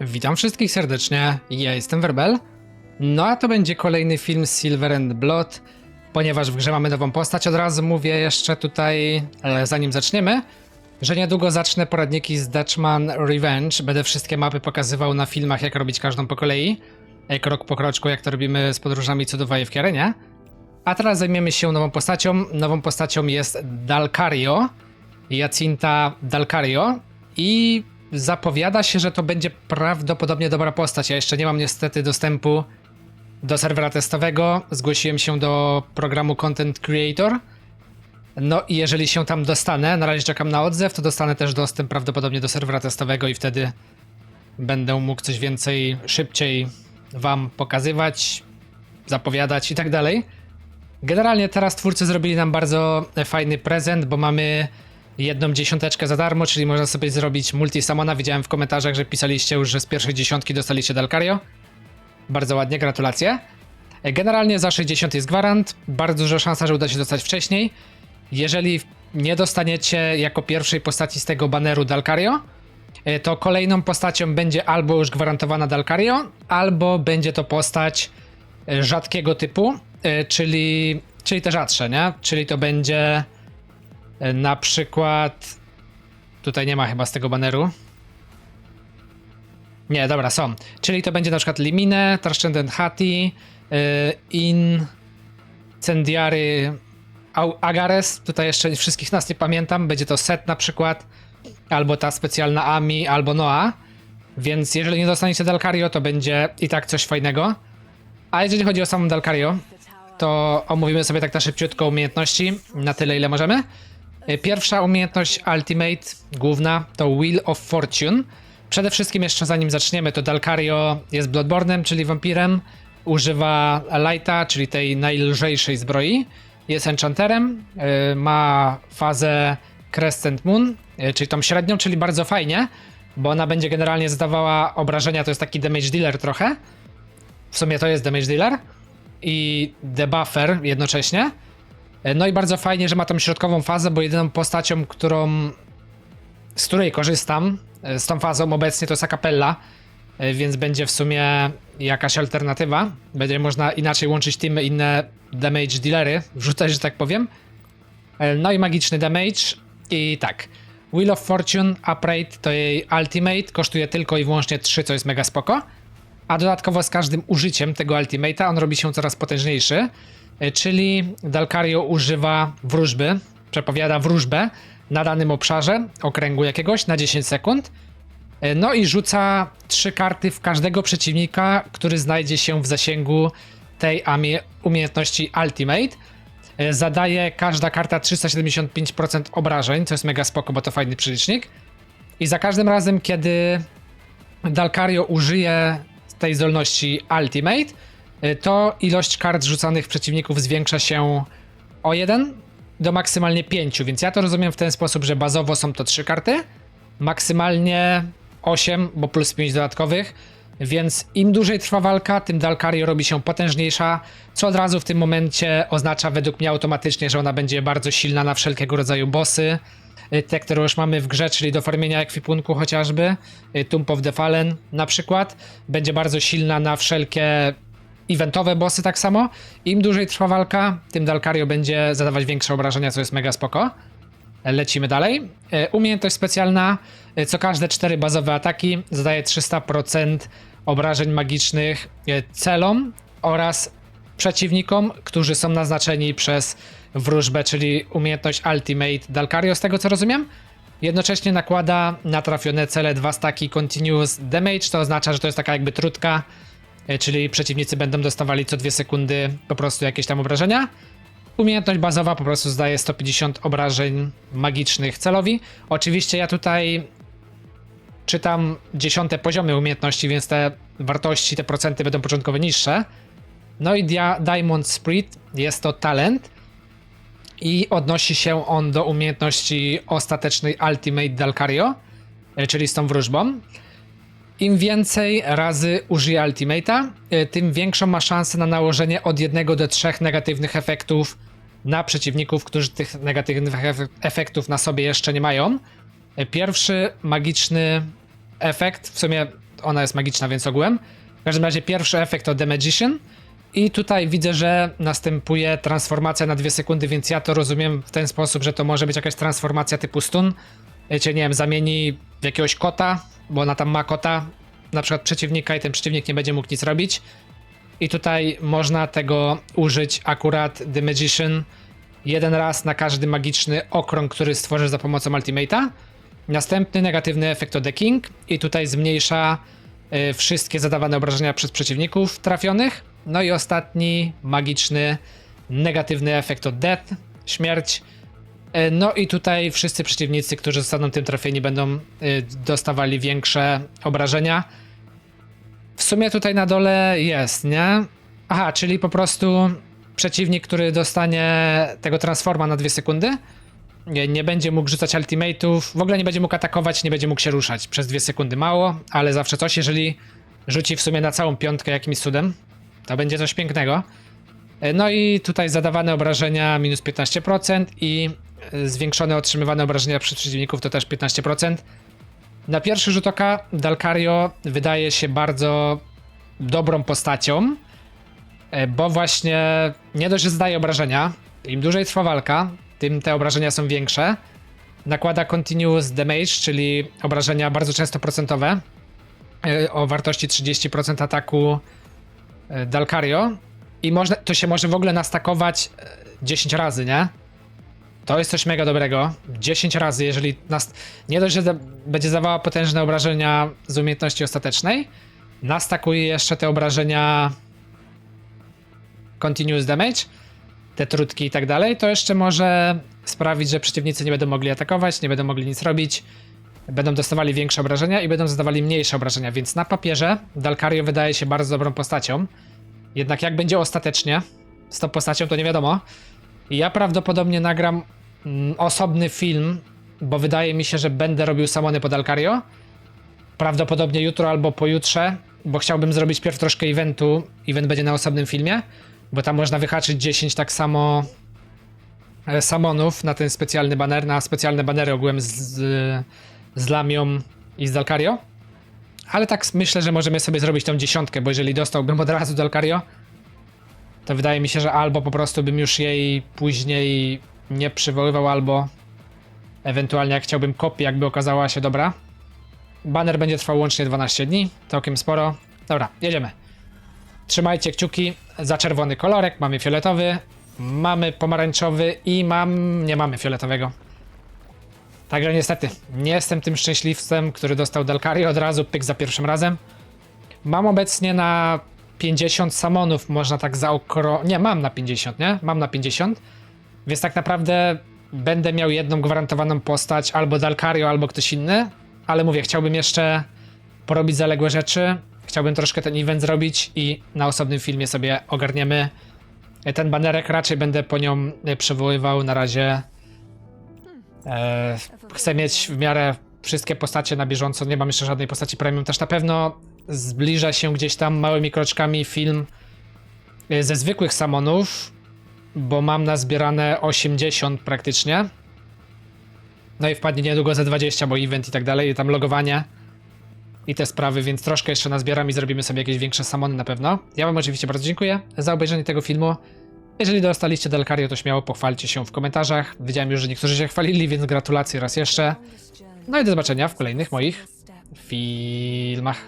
Witam wszystkich serdecznie, ja jestem Werbel. No a to będzie kolejny film Silver and Blood, ponieważ w grze mamy nową postać. Od razu mówię jeszcze tutaj, ale zanim zaczniemy, że niedługo zacznę poradniki z Dutchman Revenge. Będę wszystkie mapy pokazywał na filmach, jak robić każdą po kolei, e, krok po kroczku, jak to robimy z podróżami cudowaje w Kiarenie. A teraz zajmiemy się nową postacią. Nową postacią jest Dalcario, Jacinta Dalcario i zapowiada się, że to będzie prawdopodobnie dobra postać. Ja jeszcze nie mam niestety dostępu do serwera testowego. Zgłosiłem się do programu Content Creator. No i jeżeli się tam dostanę, na razie czekam na odzew, to dostanę też dostęp prawdopodobnie do serwera testowego i wtedy będę mógł coś więcej, szybciej wam pokazywać, zapowiadać i tak dalej. Generalnie teraz twórcy zrobili nam bardzo fajny prezent, bo mamy jedną dziesiąteczkę za darmo, czyli można sobie zrobić multi-samona. Widziałem w komentarzach, że pisaliście już, że z pierwszej dziesiątki dostaliście Dalcario. Bardzo ładnie, gratulacje. Generalnie za 60 jest gwarant, bardzo duża szansa, że uda się dostać wcześniej. Jeżeli nie dostaniecie jako pierwszej postaci z tego baneru Dalcario, e, to kolejną postacią będzie albo już gwarantowana Dalcario, albo będzie to postać e, rzadkiego typu, e, czyli, czyli te rzadsze, nie? Czyli to będzie na przykład. Tutaj nie ma chyba z tego baneru. Nie, dobra, są. Czyli to będzie na przykład Limine, Transcendent Hati, y, In, Cendiary, Agares. Tutaj jeszcze wszystkich nas nie pamiętam. Będzie to Set na przykład, albo ta specjalna Ami, albo Noa. Więc jeżeli nie dostaniecie Dalcario, to będzie i tak coś fajnego. A jeżeli chodzi o samą Dalcario, to omówimy sobie tak na szybciutko umiejętności, na tyle ile możemy. Y, Pierwsza umiejętność Ultimate, główna, to Wheel of Fortune. Przede wszystkim jeszcze zanim zaczniemy, to Dalcario jest Bloodbornem, czyli wampirem. Używa Lighta, czyli tej najlżejszej zbroi. Jest enchanterem, y, ma fazę Crescent Moon, y, czyli tą średnią, czyli bardzo fajnie, bo ona będzie generalnie zadawała obrażenia, to jest taki damage dealer trochę. W sumie to jest damage dealer i debuffer jednocześnie. Y, No i bardzo fajnie, że ma tą środkową fazę, bo jedyną postacią, którą z której korzystam e, z tą fazą obecnie to jest Acapella, e, więc będzie w sumie jakaś alternatywa. Będzie można inaczej łączyć teamy, inne damage dealery, wrzucać, że tak powiem. E, No i magiczny damage i tak. Wheel of Fortune Upright to jej ultimate, kosztuje tylko i wyłącznie 3, co jest mega spoko. A dodatkowo z każdym użyciem tego ultimate'a on robi się coraz potężniejszy, e, czyli Dalcario używa wróżby, przepowiada wróżbę na danym obszarze, okręgu jakiegoś, na 10 sekund. E, No i rzuca trzy karty w każdego przeciwnika, który znajdzie się w zasięgu tej umiejętności Ultimate. E, Zadaje każda karta 375% obrażeń, co jest mega spoko, bo to fajny przelicznik. I za każdym razem, kiedy Dalcario użyje tej zdolności Ultimate, to ilość kart rzucanych przeciwników zwiększa się o 1 do maksymalnie 5, więc ja to rozumiem w ten sposób, że bazowo są to 3 karty, maksymalnie 8, bo plus 5 dodatkowych, więc im dłużej trwa walka, tym Dalcario robi się potężniejsza, co od razu w tym momencie oznacza według mnie automatycznie, że ona będzie bardzo silna na wszelkiego rodzaju bossy, y, te, które już mamy w grze, czyli do farmienia ekwipunku chociażby, y, Tomb of the Fallen na przykład, będzie bardzo silna na wszelkie eventowe bossy tak samo. Im dłużej trwa walka, tym Dalcario będzie zadawać większe obrażenia, co jest mega spoko. Lecimy dalej. E, Umiejętność specjalna. E, Co każde cztery bazowe ataki zadaje 300% obrażeń magicznych e, celom oraz przeciwnikom, którzy są naznaczeni przez wróżbę, czyli umiejętność Ultimate Dalcario, z tego co rozumiem. Jednocześnie nakłada na trafione cele dwa staki Continuous Damage, to oznacza, że to jest taka jakby trutka, czyli przeciwnicy będą dostawali co dwie sekundy po prostu jakieś tam obrażenia. Umiejętność bazowa po prostu zdaje 150 obrażeń magicznych celowi. Oczywiście ja tutaj czytam dziesiąte poziomy umiejętności, więc te wartości, te procenty będą początkowo niższe. No i Dia Diamond Spirit jest to talent i odnosi się on do umiejętności ostatecznej Ultimate Dalcario, e, czyli z tą wróżbą. Im więcej razy użyje Ultimate'a, y, tym większą ma szansę na nałożenie od jednego do trzech negatywnych efektów na przeciwników, którzy tych negatywnych efe- efektów na sobie jeszcze nie mają. Y, Pierwszy magiczny efekt, w sumie ona jest magiczna, więc ogółem. W każdym razie pierwszy efekt to The Magician. I tutaj widzę, że następuje transformacja na dwie sekundy, więc ja to rozumiem w ten sposób, że to może być jakaś transformacja typu stun. Wiecie, nie wiem, zamieni w jakiegoś kota, bo ona tam ma kota, na przykład przeciwnika i ten przeciwnik nie będzie mógł nic robić. I tutaj można tego użyć akurat The Magician jeden raz na każdy magiczny okrąg, który stworzysz za pomocą Ultimate'a. Następny negatywny efekt to The King i tutaj zmniejsza y, wszystkie zadawane obrażenia przez przeciwników trafionych. No i ostatni magiczny negatywny efekt to Death, śmierć. Y, No i tutaj wszyscy przeciwnicy, którzy zostaną tym trafieni, będą y, dostawali większe obrażenia. W sumie tutaj na dole jest, nie? Aha, czyli po prostu przeciwnik, który dostanie tego transforma na dwie sekundy, nie, nie będzie mógł rzucać ultimate'ów, w ogóle nie będzie mógł atakować, nie będzie mógł się ruszać przez dwie sekundy. Mało, ale zawsze coś, jeżeli rzuci w sumie na całą piątkę jakimś cudem, to będzie coś pięknego. E, No i tutaj zadawane obrażenia minus 15% i e, zwiększone otrzymywane obrażenia przez przeciwników to też 15%. Na pierwszy rzut oka Dalcario wydaje się bardzo dobrą postacią, e, bo właśnie nie dość, że zdaje obrażenia, im dłużej trwa walka, tym te obrażenia są większe. Nakłada Continuous Damage, czyli obrażenia bardzo często procentowe e, o wartości 30% ataku e, Dalcario i można, to się może w ogóle nastakować e, 10 razy, nie? To jest coś mega dobrego. 10 razy, jeżeli nas. Nie dość, że będzie zawała potężne obrażenia z umiejętności ostatecznej, nastakuje jeszcze te obrażenia Continuous Damage, te trutki i tak dalej, to jeszcze może sprawić, że przeciwnicy nie będą mogli atakować, nie będą mogli nic robić, będą dostawali większe obrażenia i będą zadawali mniejsze obrażenia, więc na papierze Dalcario wydaje się bardzo dobrą postacią. Jednak jak będzie ostatecznie z tą postacią, to nie wiadomo. Ja prawdopodobnie nagram mm, osobny film, bo wydaje mi się, że będę robił samony pod Alcario. Prawdopodobnie jutro albo pojutrze, bo chciałbym zrobić pierw troszkę eventu. Event będzie na osobnym filmie, bo tam można wyhaczyć 10 tak samo e, samonów na ten specjalny baner, na specjalne banery ogółem z, z, z Lamią i z Dalcario. Ale tak myślę, że możemy sobie zrobić tą dziesiątkę, bo jeżeli dostałbym od razu Dalcario, to wydaje mi się, że albo po prostu bym już jej później nie przywoływał, albo ewentualnie jak chciałbym kopię, jakby okazała się dobra. Banner będzie trwał łącznie 12 dni, całkiem sporo. Dobra, jedziemy. Trzymajcie kciuki za czerwony kolorek, mamy fioletowy, mamy pomarańczowy i mam... nie mamy fioletowego. Także niestety, nie jestem tym szczęśliwcem, który dostał Dalkari od razu, pyk za pierwszym razem. Mam obecnie na 50 samonów, można tak zaokro... Nie, mam na 50, nie? Mam na 50. Więc tak naprawdę będę miał jedną gwarantowaną postać, albo Dalcario, albo ktoś inny. Ale mówię, chciałbym jeszcze porobić zaległe rzeczy. Chciałbym troszkę ten event zrobić i na osobnym filmie sobie ogarniemy ten banerek. Raczej będę po nią e, przywoływał na razie. E, chcę mieć w miarę wszystkie postacie na bieżąco. Nie mam jeszcze żadnej postaci premium. Też na pewno zbliża się gdzieś tam małymi kroczkami film y, ze zwykłych samonów, bo mam nazbierane 80 praktycznie. No i wpadnie niedługo ze 20, bo event i tak dalej, i tam logowanie i te sprawy, więc troszkę jeszcze nazbieram i zrobimy sobie jakieś większe samony na pewno. Ja wam oczywiście bardzo dziękuję za obejrzenie tego filmu. Jeżeli dostaliście Delcario, to śmiało pochwalcie się w komentarzach. Widziałem już, że niektórzy się chwalili, więc gratulacje raz jeszcze. No i do zobaczenia w kolejnych moich filmach.